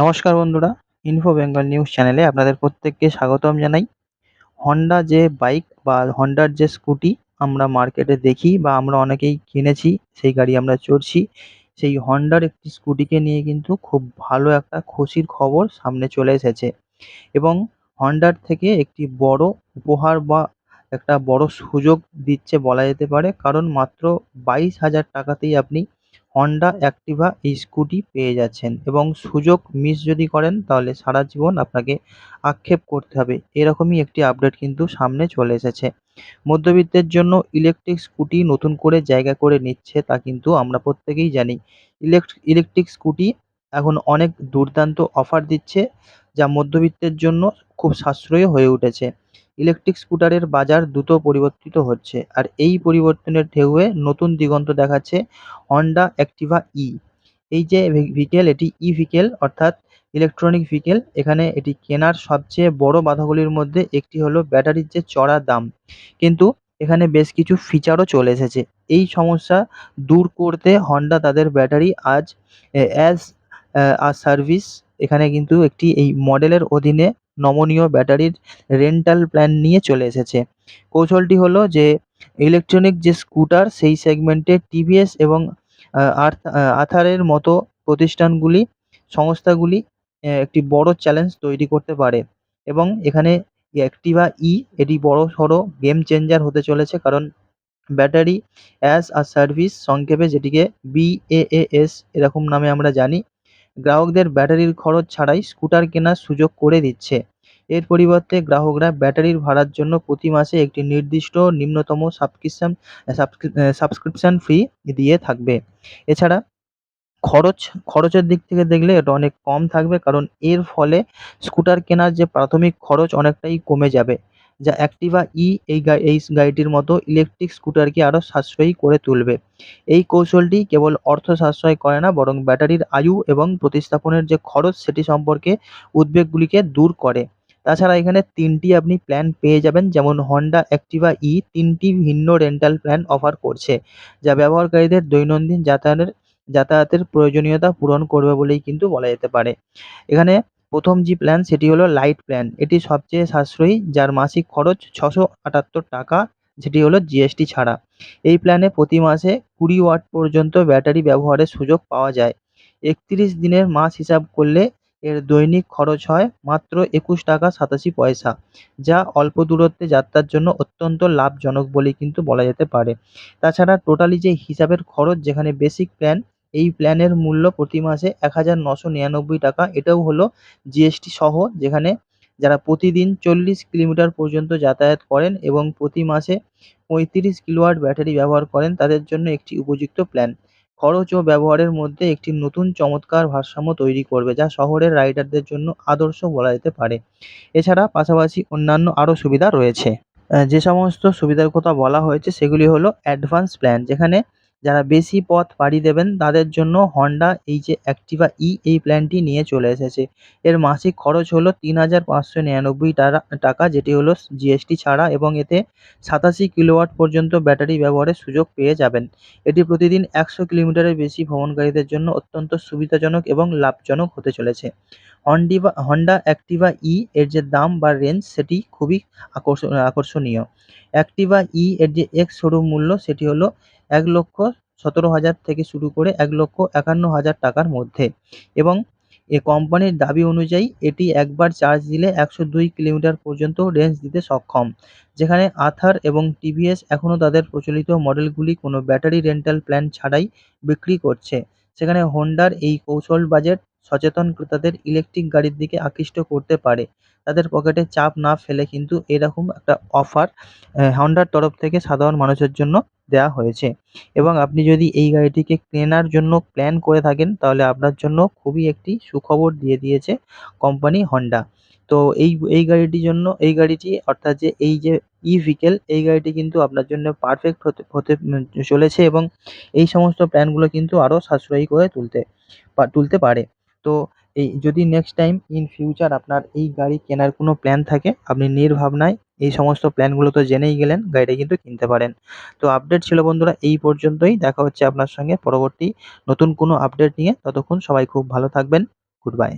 নমস্কার বন্ধুরা info Bengal news চ্যানেলে আপনাদের প্রত্যেককে স্বাগতম জানাই। হন্ডা যে বাইক বা হন্ডার যে স্কুটি আমরা মার্কেটে দেখি বা আমরা অনেকেই কিনেছি, সেই গাড়ি আমরা চড়ছি, সেই হন্ডার একটি স্কুটিকে নিয়ে কিন্তু খুব ভালো একটা খুশির খবর সামনে চলে এসেছে। এবং হন্ডার থেকে একটি বড় উপহার বা একটা বড় সুযোগ দিচ্ছে বলা যেতে পারে, কারণ মাত্র বাইশ হাজার টাকাতেই আপনি হন্ডা অ্যাক্টিভা এই স্কুটি পেয়ে যাচ্ছেন এবং সুযোগ মিস যদি করেন তাহলে সারা জীবন আপনাকে আক্ষেপ করতে হবে। এরকমই একটি আপডেট কিন্তু সামনে চলে এসেছে। মধ্যবিত্তের জন্য ইলেকট্রিক স্কুটি নতুন করে জায়গা করে নিচ্ছে তা কিন্তু আমরা প্রত্যেকেই জানি। ইলেকট্রিক স্কুটি এখন অনেক দুর্দান্ত অফার দিচ্ছে যা মধ্যবিত্তের জন্য খুব সাশ্রয়ী হয়ে উঠেছে। ইলেকট্রিক স্কুটারের বাজার দ্রুত পরিবর্তিত হচ্ছে আর এই পরিবর্তনের ঢেউয়ে নতুন দিগন্ত দেখাচ্ছে হন্ডা অ্যাক্টিভা ই এই যে ভিকেল এটি ই ভিকেল অর্থাৎ ইলেকট্রনিক ভিকেল এখানে এটি কেনার সবচেয়ে বড় বাধাগুলির মধ্যে একটি হলো ব্যাটারির যে চড়া দাম। কিন্তু এখানে বেশ কিছু ফিচারও চলে এসেছে। এই সমস্যা দূর করতে হন্ডা তাদের ব্যাটারি আজ অ্যাজ আ সার্ভিস এখানে কিন্তু একটি এই মডেলের অধীনে নমনীয় ব্যাটারির রেন্টাল প্ল্যান নিয়ে চলে এসেছে। কৌশলটি হলো যে ইলেকট্রনিক যে স্কুটার সেই সেগমেন্টে টিভিএস এবং আথারের মতো প্রতিষ্ঠানগুলি, সংস্থাগুলি একটি বড় চ্যালেঞ্জ তৈরি করতে পারে। এবং এখানে অ্যাক্টিভা ই এটি বড় সড়ো গেম চেঞ্জার হতে চলেছে কারণ ব্যাটারি অ্যাজ আ সার্ভিস সংক্ষেপে যেটিকে বিএএএস এরকম নামে আমরা জানি। গ্রাহকদের ব্যাটারির খরচ ছাড়াই স্কুটার কেনার সুযোগ করে দিচ্ছে। এর পরিবর্তে গ্রাহকরা ব্যাটারির ভাড়ার জন্য প্রতি মাসে একটি নির্দিষ্ট নিম্নতম সাবস্ক্রিপশন সাবস্ক্রিপশন ফি দিয়ে থাকবে। এছাড়া খরচ, খরচের দিক থেকে দেখলে এটা অনেক কম থাকবে কারণ এর ফলে স্কুটার কেনার যে প্রাথমিক খরচ অনেকটাই কমে যাবে। যা অ্যাক্টিভা ই এই এই গাড়িটির মতো ইলেকট্রিক স্কুটারকে আরও সাশ্রয়ী করে তুলবে। এই কৌশলটি কেবল অর্থ সাশ্রয় করে না, বরং ব্যাটারির আয়ু এবং প্রতিস্থাপনের যে খরচ সেটি সম্পর্কে উদ্বেগগুলিকে দূর করে। তাছাড়া এখানে তিনটি আপনি প্ল্যান পেয়ে যাবেন, যেমন হন্ডা অ্যাক্টিভা ই তিনটি ভিন্ন রেন্টাল প্ল্যান অফার করছে, যা ব্যবহারকারীদের দৈনন্দিন যাতায়াতের যাতায়াতের প্রয়োজনীয়তা পূরণ করবে বলেই কিন্তু বলা যেতে পারে। এখানে প্রথম যে প্ল্যান সেটি হলো লাইট প্ল্যান এটি সবচেয়ে সাশ্রয়ী, যার মাসিক খরচ ছশো আটাত্তর টাকা, যেটি হলো জিএসটি ছাড়া। এই প্ল্যানে প্রতি মাসে কুড়ি ওয়াট পর্যন্ত ব্যাটারি ব্যবহারের সুযোগ পাওয়া যায়। একত্রিশ দিনের মাস হিসাব করলে এর দৈনিক খরচ হয় মাত্র একুশ টাকা সাতাশি পয়সা, যা অল্প দূরত্বে যাত্রার জন্য অত্যন্ত লাভজনক বলে কিন্তু বলা যেতে পারে। তাছাড়া টোটালি যে হিসাবের খরচ, যেখানে বেসিক প্ল্যান এই প্ল্যানের মূল্য প্রতি মাসে এক হাজার নশো নিরানব্বই টাকা। এটাও হলো জিএসটি সহ, যেখানে যারা প্রতিদিন চল্লিশ কিলোমিটার পর্যন্ত যাতায়াত করেন এবং প্রতি মাসে পঁয়ত্রিশ কিলোওয়াট ব্যাটারি ব্যবহার করেন, তাদের জন্য একটি উপযুক্ত প্ল্যান। খরচ ও ব্যবহারের মধ্যে একটি নতুন চমৎকার ভারসাম্য তৈরি করবে, যা শহরের রাইডারদের জন্য আদর্শ বলা যেতে পারে। এছাড়া পাশাপাশি অন্যান্য আরও সুবিধা রয়েছে। যে সমস্ত সুবিধার কথা বলা হয়েছে, সেগুলি হলো অ্যাডভান্স প্ল্যান, যেখানে যারা বেশি পথ পাড়ি দেবেন, তাদের জন্য হন্ডা এই যে অ্যাক্টিভা ই এই প্ল্যানটি নিয়ে চলে এসেছে। এর মাসিক খরচ হলো তিন হাজার পাঁচশো নিরানব্বই টাকা, যেটি হলো জিএসটি ছাড়া এবং এতে সাতাশি কিলোওয়াট পর্যন্ত ব্যাটারি ব্যবহারের সুযোগ পেয়ে যাবেন। এটি প্রতিদিন একশো কিলোমিটারের বেশি ভ্রমণকারীদের জন্য অত্যন্ত সুবিধাজনক এবং লাভজনক হতে চলেছে। হন্ডিভা হন্ডা অ্যাক্টিভা ই এর যে দাম বা রেঞ্জ সেটি খুবই আকর্ষণীয়। অ্যাক্টিভা ই এর যে এক্স শোরুম মূল্য, সেটি হলো এক লক্ষ সতেরো হাজার থেকে শুরু করে এক লক্ষ একান্ন হাজার টাকার মধ্যে। এবং এ কোম্পানির দাবি অনুযায়ী এটি একবার চার্জ দিলে একশো দুই কিলোমিটার পর্যন্ত রেঞ্জ দিতে সক্ষম, যেখানে আথার এবং টিভিএস এখনও তাদের প্রচলিত মডেলগুলি কোনো ব্যাটারি রেন্টাল প্ল্যান ছাড়াই বিক্রি করছে। সেখানে হন্ডার এই কৌশল বাজেট সচেতন ক্রেতাদের ইলেকট্রিক গাড়ির দিকে আকৃষ্ট করতে পারে। তাদের পকেটে চাপ না ফেলে কিন্তু এরকম একটা অফার হন্ডার তরফ থেকে সাধারণ মানুষের জন্য দেওয়া হয়েছে। এবং আপনি যদি এই গাড়িটিকে কেনার জন্য প্ল্যান করে থাকেন, তাহলে আপনার জন্য খুবই একটি সুখবর দিয়ে দিয়েছে কোম্পানি হন্ডা তো এই এই গাড়িটির জন্য, এই গাড়িটি অর্থাৎ যে এই যে ই ভিকেল এই গাড়িটি কিন্তু আপনার জন্য পারফেক্ট হতে হতে, চলেছে এবং এই সমস্ত প্ল্যানগুলো কিন্তু আরও সাশ্রয়ী করে তুলতে তুলতে পারে। তো এই যদি নেক্সট টাইম ইন ফিউচার আপনার এই গাড়ি কেনার কোনো প্ল্যান থাকে, আপনি নির্ভাবনায় এই সমস্ত প্ল্যানগুলো তো জেনেই গেলেন গাড়িটা কিন্তু কিনতে পারেন। তো আপডেট ছিল বন্ধুরা এই পর্যন্তই, দেখা হচ্ছে আপনার সঙ্গে পরবর্তী নতুন কোনো আপডেট নিয়ে। ততক্ষণ সবাই খুব ভালো থাকবেন গুড বাই